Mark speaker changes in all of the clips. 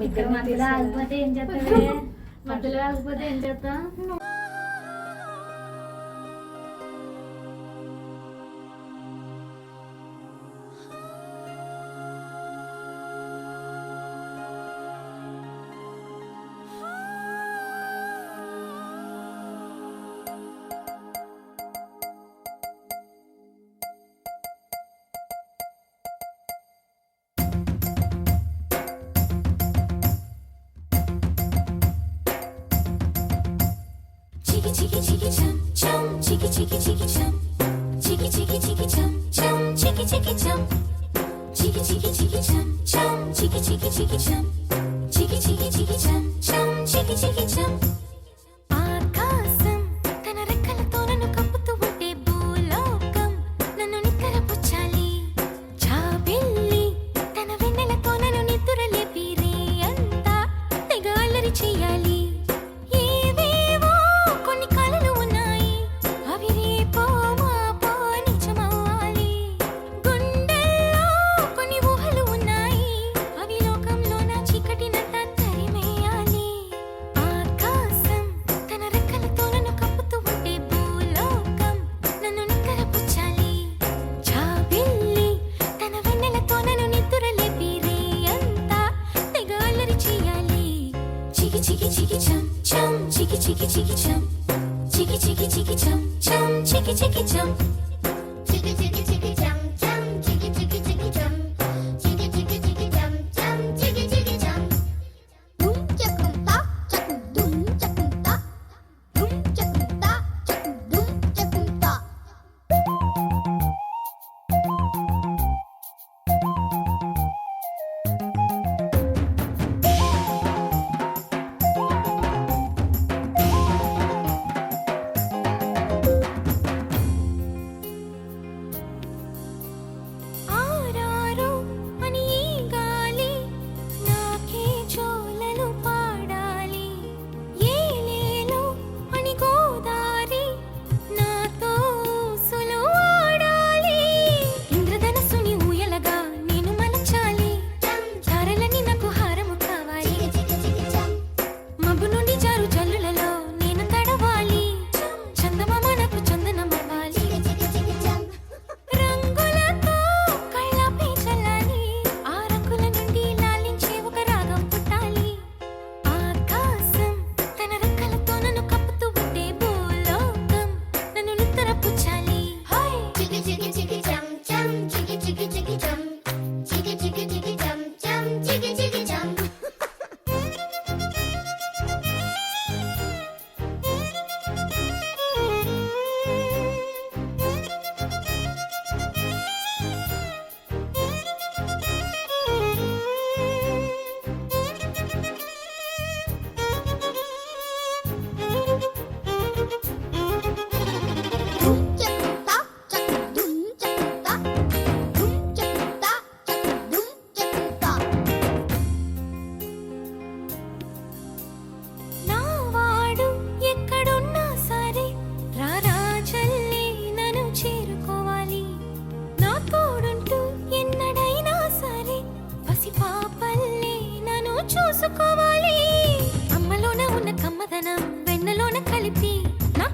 Speaker 1: మధ్యలో ఆగిపోతే ఏం చేస్తావే మధ్యలో ఆగిపోతే ఏం చేస్తావు
Speaker 2: chiki chiki chiki chum chum chiki chiki chiki chum chiki chiki chiki chum chum chiki chiki chum chiki chiki chiki chum chum chiki chiki chiki chum chiki chiki chiki chum chum chiki chiki chum
Speaker 3: çiki çiki çım Çiki çiki çiki çım
Speaker 2: çım çiki çiki çım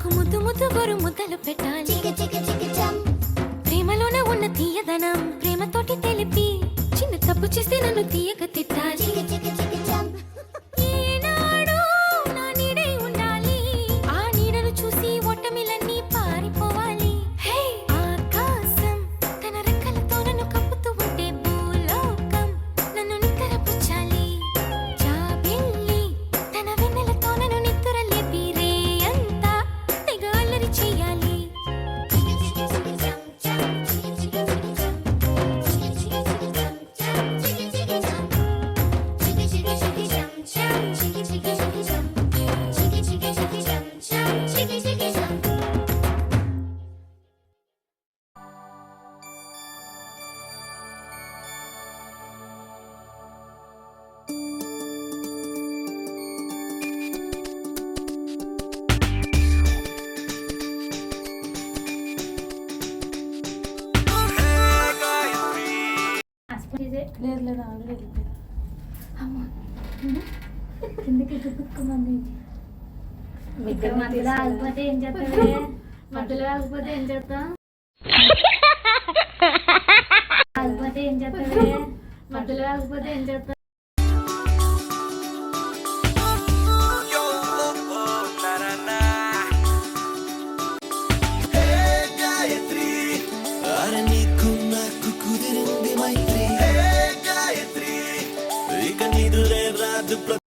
Speaker 2: నాకు ముద్దు ముద్దు గురు ముద్దలు పెట్టాలి. ప్రేమలోనే ఉన్న తీయదనం ప్రేమతోటి తెలిపి చిన్న తప్పు చేస్తే నన్ను
Speaker 3: తీయగ
Speaker 1: లేదు లేదు ఆల్రెడీ వెళ్ళిపోయింది అమ్మా. కిందకి చుట్టుకుమంది మధ్యలో ఆగిపోతే ఏం చేస్తావే? మధ్యలో ఆగిపోతే ఏం చేస్తాం ఆగిపోతే ఏం చేస్తావే? మధ్యలో ఆగిపోతే ఏం చేస్తాం
Speaker 4: I The blood.